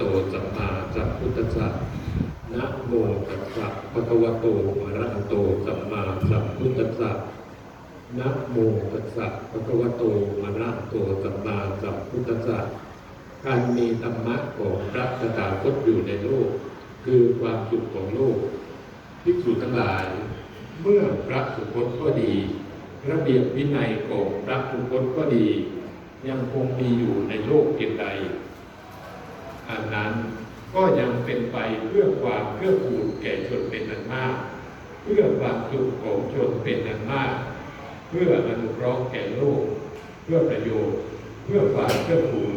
โตสัมมาสัมพุทธัสสะนะโมตัสสะภะคะวะโตอะระหะโตสัมมาสัมพุทธัสสะนะโมตัสสะภะคะวะโตอะระหะโตสัมมาสัมพุทธัสสะการมีธรรมะของพระตถาคตอยู่ในโลก คือความสุขของโลกภิกษุทั้งหลาย เมื่อพระสุคตก็ดี ระเบียบวินัยของพระสุคตก็ดี ยังคงมีอยู่ในโลกเพียงใด อันนั้นก็ยังเป็นไปเพื่อความเพื่อกูลแก่ชนเป็นอันมาก เพื่อความสุขของชนเป็นอันมาก เพื่ออนุเคราะห์แก่โลก เพื่อประโยชน์ เพื่อความเพื่อกูล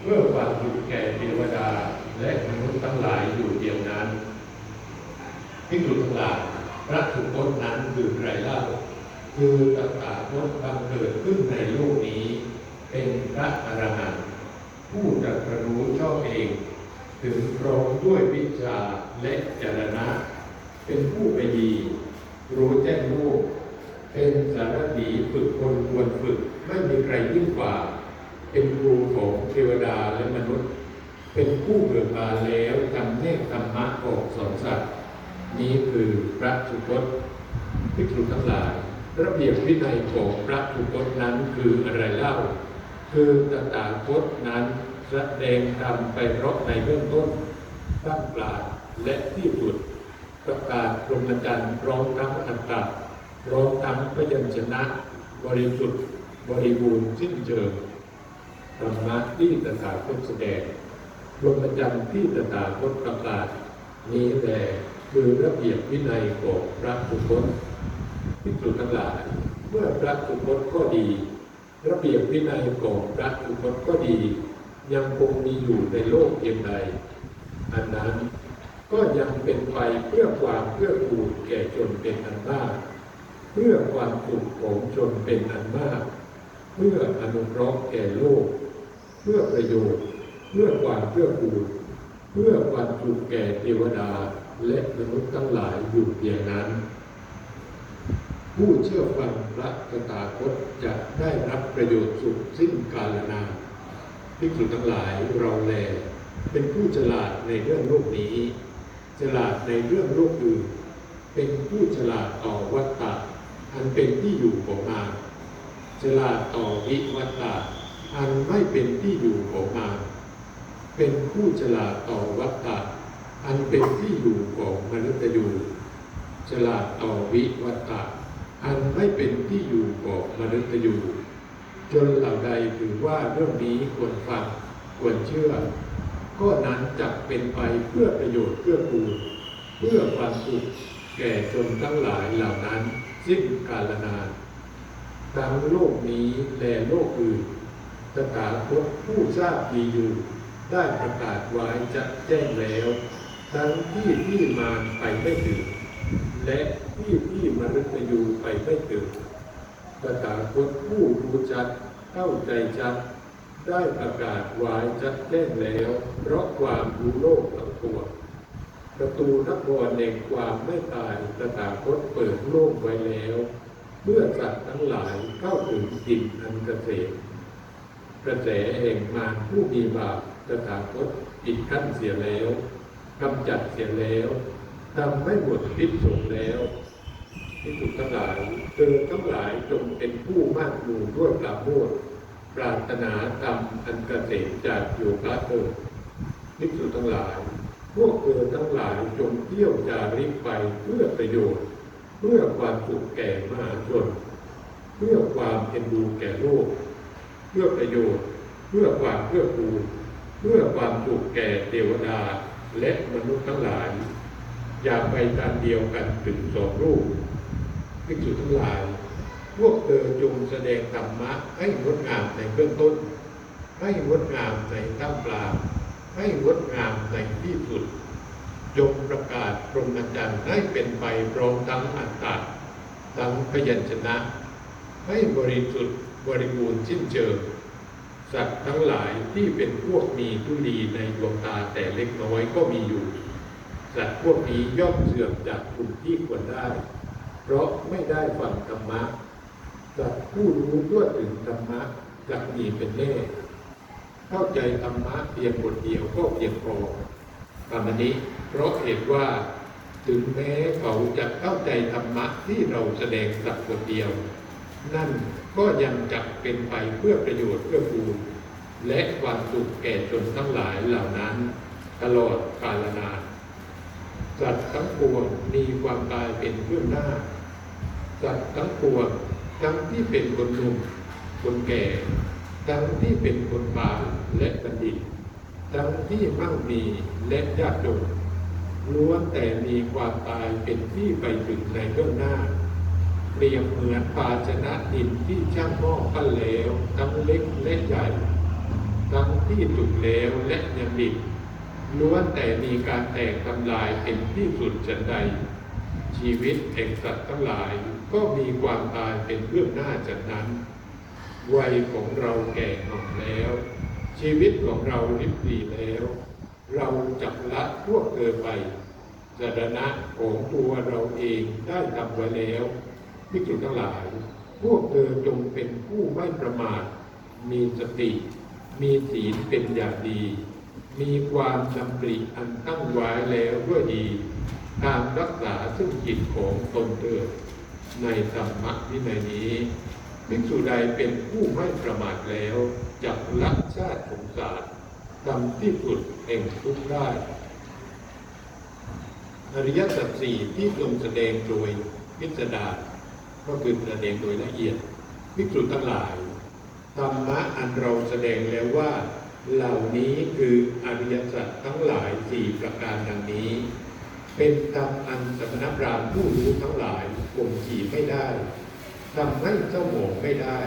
เพื่อความสุขแก่เทวดาและมนุษย์ทั้งหลายอยู่เดียวนั้นที่สุทั้งหลายพระสุคตนั้นคือใครเล่าคือตถาคตบังเกิดขึ้นในโลกนี้ เป็นพระอรหันต์ ผู้ตรัสรู้ชอบเอง ถึงพร้อมด้วยวิชาและจรณะ เป็นผู้ไปดี รู้แจ้งโลกเป็นสารถีฝึกคนควรฝึกไม่มีใครยิ่งกว่า เป็นครูของเทวดาและมนุษย์ เป็นผู้เบิกบานแล้วจำแนกธรรมะออกสอนสัตว์ นี้คือพระสุคตภิกษุทั้งหลาย ระเบียบวินัยของพระสุคตนั้นคืออะไรเล่า คือตถาคตนั้นแสดงธรรมไปเพราะในเบื้องต้นตั้งกลาและที่สุด ประกาศพรหมจรรย์ร้อมทั้งอัตตาร้อมทั้งพยัญชนะ บริสุทธิ์บริบูรณ์สิ้นเชิงธรรมะที่ตถาคตแสดงพรหมจรรย์ที่ตถาคตประกาศ นี้แหละคือระเบียบวินัยของพระสุคตพิสุทั้งหลายเมื่อพระสุคตก็ดี ระเบียบวินัยของพระสุคตก็ดี ยังคงมีอยู่ในโลกเพียงใด อันนั้นก็ยังเป็นไปเพื่อความเพื่อกูลแก่ชนเป็นอันมาก เพื่อความสุขของชนเป็นอันมาก เพื่ออนุเคราะห์แก่โลก เพื่อประโยชน์ เพื่อความเพื่อกูลเพื่อความสุขแก่เทวดาและมนุษย์ทั้งหลายอยู่เพียงนั้น ผู้เชื่อฟังพระตถาคตจะได้รับประโยชน์สุขสิ้นกาลนานภิกษุทั้งหลายเราแล เป็นผู้ฉลาดในเรื่องโลกนี้ ฉลาดในเรื่องโลกอื่น เป็นผู้ฉลาดต่อวัตตะอันเป็นที่อยู่ของมารฉลาดต่อวิวัตตะอันไม่เป็นที่อยู่ของมารเป็นผู้ฉลาดต่อวัตตะอันเป็นที่อยู่ของมนุษย์ยูฉลาดต่อวิวัตตะ อันไม่เป็นที่อยู่ของมนุษย์อยู่ จนเหล่าใดถือว่าเรื่องนี้ควรฟังควรเชื่อ ก็นั้นจะเป็นไปเพื่อประโยชน์เพื่อกูลเพื่อความสุขแก่ชนทั้งหลายเหล่านั้นสิ้นกาลนานทั้งโลกนี้และโลกอื่นตถาคตผู้ทราบดีอยู่ ได้ประกาศไว้จะแจ้งแล้ว ทั้งที่ที่มาไปไม่ถึงและ ที่ที่มนุษย์ยูไปไม่ถึงตถาคตผู้รู้จักเข้าใจจักได้ประกาศไว้ชัดแจ้งแล้ว เพราะความรู้โลกทั้งปวประตูนครแห่งความไม่ตายตถาคตเปิดโลกไว้แล้ว เมื่อสัตว์ทั้งหลายเข้าถึงจิตอันเกษมกระแสแห่งมารผู้มีบาปตถาคตปิดกั้นเสียแล้วกำจัดเสียแล้วทำให้หมดพิษสงแล้ว ที่สุดทั้งหลายเธอทั้งหลายจงเป็นผู้มากมูด้วยปราโมทย์ปรารถนาธรรมอันเกษมจากโยคะเถิดภิกษุทั้งหลาย พวกเธอทั้งหลายจงเที่ยวจาริกไปเพื่อประโยชน์ เพื่อความสุขแก่มหาชน เพื่อความเอ็นดูแก่โลก เพื่อประโยชน์ เพื่อความเพื่อกูเพื่อความสุขแก่เทวดาและมนุษย์ทั้งหลาย อย่าไปการเดียวกันถึงสองรูป ภิกษุทั้งหลาย พวกเธอจงแสดงธรรมะให้งดงามในเบื้องต้น ให้งดงามในท่ามกลางให้งดงามในที่สุด จงประกาศพรหมจรรย์ให้เป็นไปพร้อมทั้งอัตตาทั้งพยัญชนะ ให้บริสุทธิ์บริบูรณ์สิ้นเชิงสัตว์ทั้งหลายที่เป็นพวกมีทุลีในดวงตาแต่เล็กน้อยก็มีอยู่ สัตว์พวกนี้ย่อมเสื่อมจากกลุ่มที่ควรได้ เพราะไม่ได้ฟังธรรมะสัตว์ผู้รู้ทั่วถึงธรรมะจะมีเป็นแน่เข้าใจธรรมะเพียงบทเดียวก็เพียงพอคำนี้เพราะเหตุว่าถึงแม้เขาจะเข้าใจธรรมะที่เราแสดงสักบทเดียว นั่นก็ยังจะเป็นไปเพื่อประโยชน์เพื่อกูลและความสุขแก่ชนทั้งหลายเหล่านั้น ตลอดกาลนานสัตว์ทั้งปวงมีความตายเป็นเรื่องหน้า สัตว์ทั้งปวงทั้งที่เป็นคนหนุ่มคนแก่ ทั้งที่เป็นคนบาและบัณฑิต ทั้งที่มั่งมีและยากจนล้วนแต่มีความตายเป็นที่ไปถึงในเบื้องหน้าเปรียบเหมือนภาชนะดินที่ช่างหม้อปั้นแล้วทั้งเล็กและใหญ่ทั้งที่สุกแล้วและยังดิบล้วนแต่มีการแตกทำลายเป็นที่สุดฉันใด ชีวิตแห่งสัตว์ทั้งหลาย ก็มีความตายเป็นเรื่องหน้าจากนั้น วัยของเราแก่หน่อแล้ว ชีวิตของเราริบหรีแล้ว เราจับละพวกเธอไปสถานะของตัวเราเองได้ทำไว้แล้วพิจุทั้งหลาย พวกเธอจงเป็นผู้ไม่ประมาท มีสติ มีศีลเป็นอย่างดี มีความจำปริอันตั้งไว้แล้วด้วยดี ตามรักษาซึ่งจิตของตนเถิด ในธรรมะวินัยนี้ภิกษุใดเป็นผู้ไม่ประมาทแล้วจักละชาติสงสารทำที่สุดแห่งทุกข์ได้ อริยสัจสี่ที่ทรงแสดงโดยพิสดารก็คือแสดงโดยละเอียดภิกษุทั้งหลายธรรมะอันเราแสดงแล้วว่า เหล่านี้คืออริยสัจทั้งหลายสี่ประการดังนี้ เป็นธรรมอันสมณพราหมณ์ผู้รู้ทั้งหลายข่มขี่ไม่ได้ทำให้เจ้าหมองไม่ได้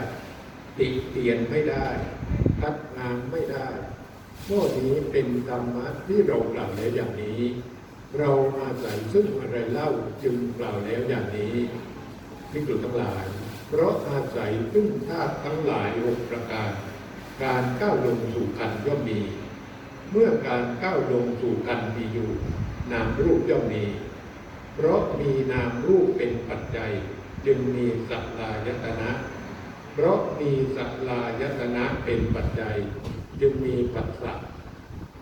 ติเตียนไม่ได้พัดงานไม่ได้ข้อนี้เป็นธรรมะที่เรากล่าวแล้วอย่างนี้ เราอาศัยซึ่งอะไรเล่าจึงกล่าวแล้วอย่างนี้พิจุทั้งหลาย เพราะอาศัยซึ่งธาตุทั้งหลายหกประการ การก้าวลงสู่คันย่อมมี เมื่อการก้าวลงสู่คันมีอยู่ นามรูปย่อมมี เพราะมีนามรูปเป็นปัจจัย จึงมีสัพลายตนะ เพราะมีสัพลายตนะเป็นปัจจัย จึงมีปัสสะ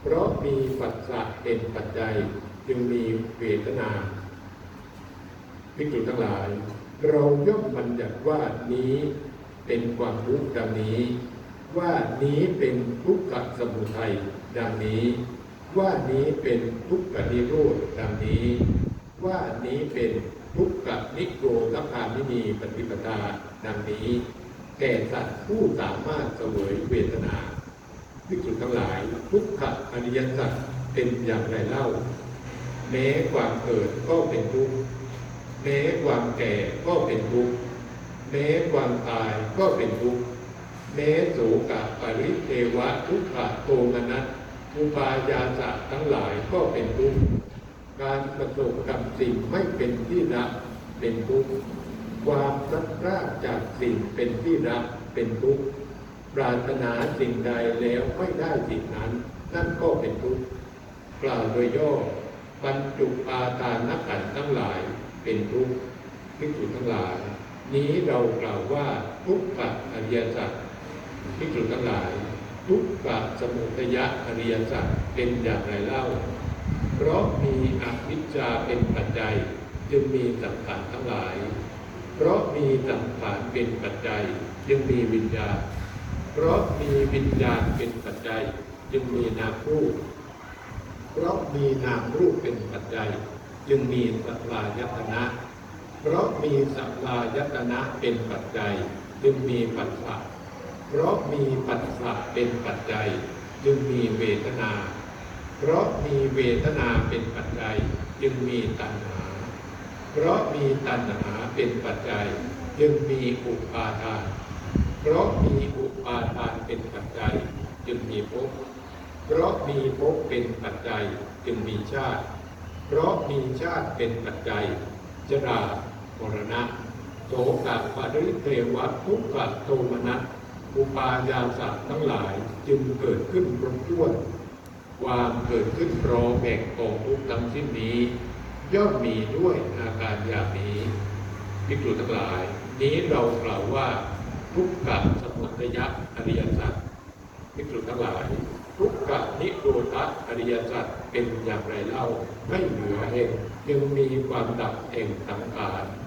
เพราะมีปัสสะเป็นปัจจัย จึงมีเวทนาพิจุทั้งหลาย เราย่อมบัญญัติว่านี้เป็นความทุกข์ดังนี้ ว่านี้เป็นทุกขสมุทัยดังนี้ ว่านี้เป็นทุกขนิโรธดังนี้ ว่านี้เป็นทุกขนิโรธคามินีปฏิปทาดังนี้ แก่สัตว์ผู้สามารถเสวยเวทนาภิกษุทั้งหลายทุกขอริยสัจเป็นอย่างไรเล่า แม้ความเกิดก็เป็นทุกข์แม้ความแก่ก็เป็นทุกข์แม้ความตายก็เป็นทุกข์แม้โสกะปริเทวะทุกขะโทมนัส อุปายาสะทั้งหลายก็เป็นทุกข์การประสบกับสิ่งไม่เป็นที่รักเป็นทุกข์ความพลัดพรากจากสิ่งเป็นที่รักเป็นทุกข์ปรารถนาสิ่งใดแล้วไม่ได้สิ่งนั้น นั่นก็เป็นทุกข์กล่าวโดยย่อบรรจุปาทานนักขันทั้งหลายเป็นทุกข์ภิกษุทั้งหลาย นี้เรากล่าวว่าทุกขะอริยสัจภิกษุทั้งหลาย ทุกขะสมุทยะอริยสัจเป็นอย่างไรเล่า เพราะมีอวิชชาเป็นปัจจัยจึงมีสังขารทั้งหลาย เพราะมีสังขารเป็นปัจจัยจึงมีวิญญาณ เพราะมีวิญญาณเป็นปัจจัยจึงมีนามรูป เพราะมีนามรูปเป็นปัจจัย จึงมีสัพลายตนะ เพราะมีสัพลายตนะเป็นปัจจัย จึงมีปัสสะ เพราะมีปัสสะเป็นปัจจัย จึงมีเวทนา เพราะมีเวทนาเป็นปัจจัย จึงมีตัณหา เพราะมีตัณหาเป็นปัจจัย จึงมีอุปาทาน เพราะมีอุปาทานเป็นปัจจัย จึงมีภพ เพราะมีภพเป็นปัจจัย จึงมีชาติ เพราะมีชาติเป็นปัจจัยชรามรณะโสกะปริเทวะทุกขะโทมนัส อุปายาสะทั้งหลายจึงเกิดขึ้นครบถ้วน ความเกิดขึ้นพร้อมแบ่งกองทุกทั้งสิ้นนี้ ย่อมมีด้วยอาการอย่างนี้ภิกษุทั้งหลาย นี้เรากล่าวว่าทุกขะสมุทยะอริยสัจภิกษุทั้งหลาย ทุกขนิโรธอริยสัจเป็นอย่างไรเล่าไม่เหลือเองจึงมีความดับแห่งสังขาร